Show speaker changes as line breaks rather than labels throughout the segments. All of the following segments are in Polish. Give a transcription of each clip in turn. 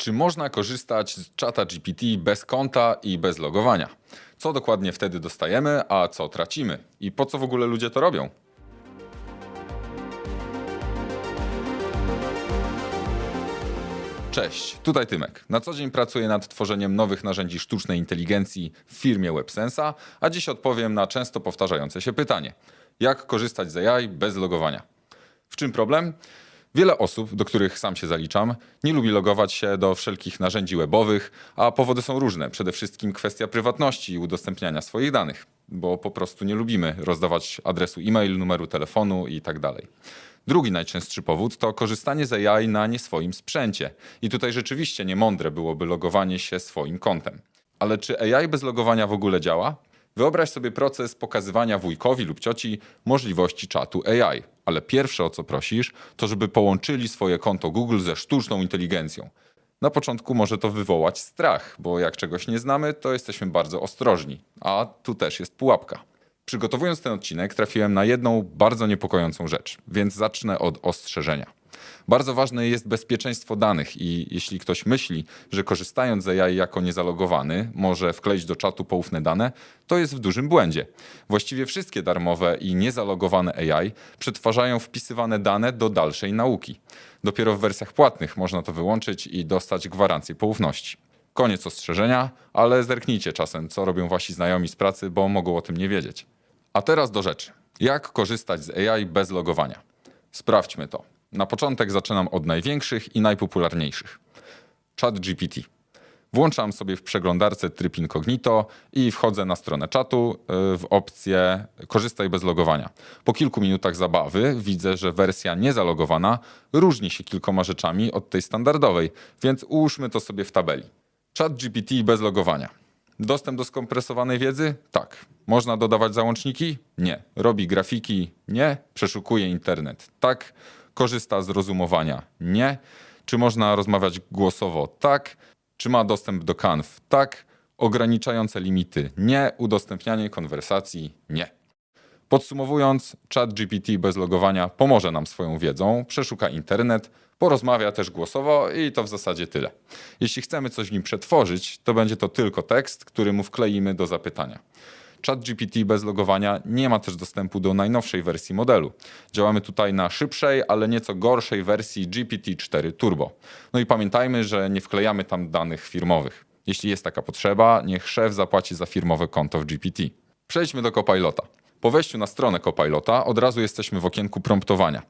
Czy można korzystać z czata GPT bez konta i bez logowania? Co dokładnie wtedy dostajemy, a co tracimy? I po co w ogóle ludzie to robią? Cześć, tutaj Tymek. Na co dzień pracuję nad tworzeniem nowych narzędzi sztucznej inteligencji w firmie WebSensa, a dziś odpowiem na często powtarzające się pytanie: jak korzystać z AI bez logowania? W czym problem? Wiele osób, do których sam się zaliczam, nie lubi logować się do wszelkich narzędzi webowych, a powody są różne. Przede wszystkim kwestia prywatności i udostępniania swoich danych, bo po prostu nie lubimy rozdawać adresu e-mail, numeru telefonu i tak. Drugi najczęstszy powód to korzystanie z AI na nie swoim sprzęcie. I tutaj rzeczywiście niemądre byłoby logowanie się swoim kontem. Ale czy AI bez logowania w ogóle działa? Wyobraź sobie proces pokazywania wujkowi lub cioci możliwości czatu AI, ale pierwsze o co prosisz, to żeby połączyli swoje konto Google ze sztuczną inteligencją. Na początku może to wywołać strach, bo jak czegoś nie znamy, to jesteśmy bardzo ostrożni, a tu też jest pułapka. Przygotowując ten odcinek, trafiłem na jedną bardzo niepokojącą rzecz, więc zacznę od ostrzeżenia. Bardzo ważne jest bezpieczeństwo danych i jeśli ktoś myśli, że korzystając z AI jako niezalogowany może wkleić do czatu poufne dane, to jest w dużym błędzie. Właściwie wszystkie darmowe i niezalogowane AI przetwarzają wpisywane dane do dalszej nauki. Dopiero w wersjach płatnych można to wyłączyć i dostać gwarancję poufności. Koniec ostrzeżenia, ale zerknijcie czasem, co robią wasi znajomi z pracy, bo mogą o tym nie wiedzieć. A teraz do rzeczy. Jak korzystać z AI bez logowania? Sprawdźmy to. Na początek zaczynam od największych i najpopularniejszych. ChatGPT. Włączam sobie w przeglądarce tryb incognito i wchodzę na stronę czatu y, w opcję korzystaj bez logowania. Po kilku minutach zabawy widzę, że wersja niezalogowana różni się kilkoma rzeczami od tej standardowej, więc ułóżmy to sobie w tabeli. ChatGPT bez logowania. Dostęp do skompresowanej wiedzy? Tak. Można dodawać załączniki? Nie. Robi grafiki? Nie. Przeszukuje internet? Tak. Korzysta z rozumowania? Nie. Czy można rozmawiać głosowo? Tak. Czy ma dostęp do kanw? Tak. Ograniczające limity? Nie. Udostępnianie konwersacji? Nie. Podsumowując, ChatGPT bez logowania pomoże nam swoją wiedzą, przeszuka internet, porozmawia też głosowo i to w zasadzie tyle. Jeśli chcemy coś w nim przetworzyć, to będzie to tylko tekst, który mu wkleimy do zapytania. ChatGPT bez logowania nie ma też dostępu do najnowszej wersji modelu. Działamy tutaj na szybszej, ale nieco gorszej wersji GPT-4 Turbo. No i pamiętajmy, że nie wklejamy tam danych firmowych. Jeśli jest taka potrzeba, niech szef zapłaci za firmowe konto w GPT. Przejdźmy do Copilota. Po wejściu na stronę Copilota od razu jesteśmy w okienku promptowania,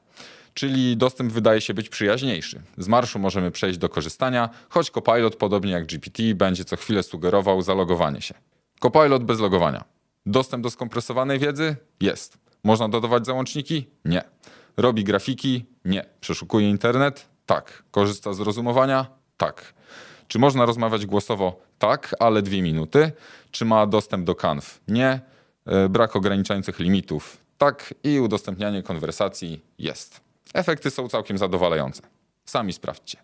czyli dostęp wydaje się być przyjaźniejszy. Z marszu możemy przejść do korzystania, choć Copilot, podobnie jak GPT, będzie co chwilę sugerował zalogowanie się. Copilot bez logowania. Dostęp do skompresowanej wiedzy? Jest. Można dodawać załączniki? Nie. Robi grafiki? Nie. Przeszukuje internet? Tak. Korzysta z rozumowania? Tak. Czy można rozmawiać głosowo? Tak, ale dwie minuty. Czy ma dostęp do kanw? Nie. E, Brak ograniczających limitów? Tak. I udostępnianie konwersacji? Jest. Efekty są całkiem zadowalające. Sami sprawdźcie.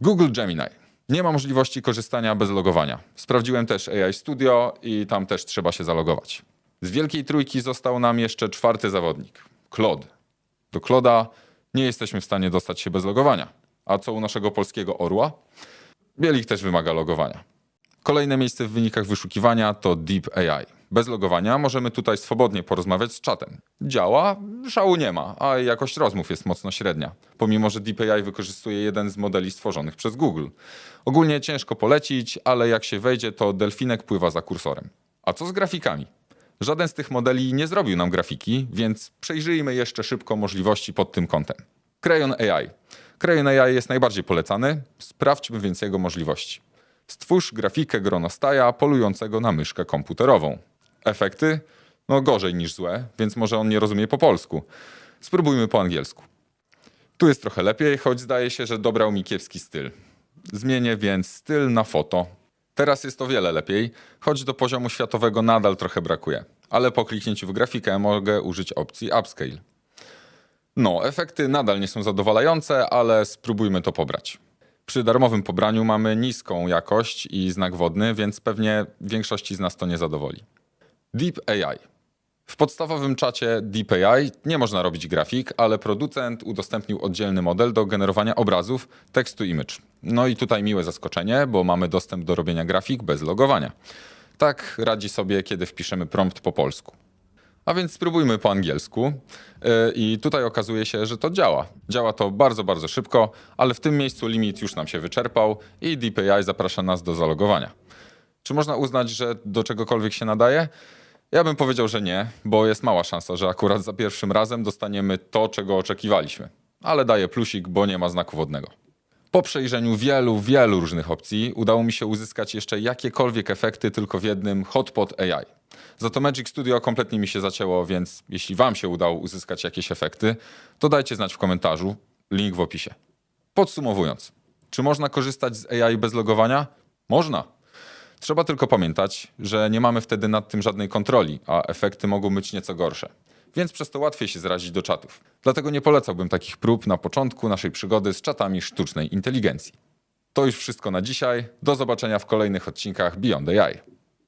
Google Gemini. Nie ma możliwości korzystania bez logowania. Sprawdziłem też AI Studio i tam też trzeba się zalogować. Z wielkiej trójki został nam jeszcze czwarty zawodnik Claude. Do Claude'a nie jesteśmy w stanie dostać się bez logowania. A co u naszego polskiego orła? Bielik też wymaga logowania. Kolejne miejsce w wynikach wyszukiwania to Deep AI. Bez logowania możemy tutaj swobodnie porozmawiać z czatem. Działa, szału nie ma, a jakość rozmów jest mocno średnia, pomimo że Deep AI wykorzystuje jeden z modeli stworzonych przez Google. Ogólnie ciężko polecić, ale jak się wejdzie, to delfinek pływa za kursorem. A co z grafikami? Żaden z tych modeli nie zrobił nam grafiki, więc przejrzyjmy jeszcze szybko możliwości pod tym kątem. Crayon AI. Crayon AI jest najbardziej polecany, sprawdźmy więc jego możliwości. Stwórz grafikę gronostaja polującego na myszkę komputerową. Efekty? No gorzej niż złe, więc może on nie rozumie po polsku. Spróbujmy po angielsku. Tu jest trochę lepiej, choć zdaje się, że dobrał mi kiepski styl. Zmienię więc styl na foto. Teraz jest o wiele lepiej, choć do poziomu światowego nadal trochę brakuje. Ale po kliknięciu w grafikę mogę użyć opcji Upscale. No, efekty nadal nie są zadowalające, ale spróbujmy to pobrać. Przy darmowym pobraniu mamy niską jakość i znak wodny, więc pewnie większości z nas to nie zadowoli. Deep AI. W podstawowym czacie DeepAI nie można robić grafik, ale producent udostępnił oddzielny model do generowania obrazów, tekstu image. No i tutaj miłe zaskoczenie, bo mamy dostęp do robienia grafik bez logowania. Tak radzi sobie, kiedy wpiszemy prompt po polsku. A więc spróbujmy po angielsku. Yy, I tutaj okazuje się, że to działa. Działa to bardzo, bardzo szybko, ale w tym miejscu limit już nam się wyczerpał i DeepAI zaprasza nas do zalogowania. Czy można uznać, że do czegokolwiek się nadaje? Ja bym powiedział, że nie, bo jest mała szansa, że akurat za pierwszym razem dostaniemy to, czego oczekiwaliśmy. Ale daję plusik, bo nie ma znaku wodnego. Po przejrzeniu wielu, wielu różnych opcji udało mi się uzyskać jeszcze jakiekolwiek efekty tylko w jednym Hotpot AI. Za to Magic Studio kompletnie mi się zacięło, więc jeśli Wam się udało uzyskać jakieś efekty, to dajcie znać w komentarzu, link w opisie. Podsumowując, czy można korzystać z AI bez logowania? Można. Trzeba tylko pamiętać, że nie mamy wtedy nad tym żadnej kontroli, a efekty mogą być nieco gorsze. Więc przez to łatwiej się zrazić do czatów. Dlatego nie polecałbym takich prób na początku naszej przygody z czatami sztucznej inteligencji. To już wszystko na dzisiaj. Do zobaczenia w kolejnych odcinkach Beyond AI.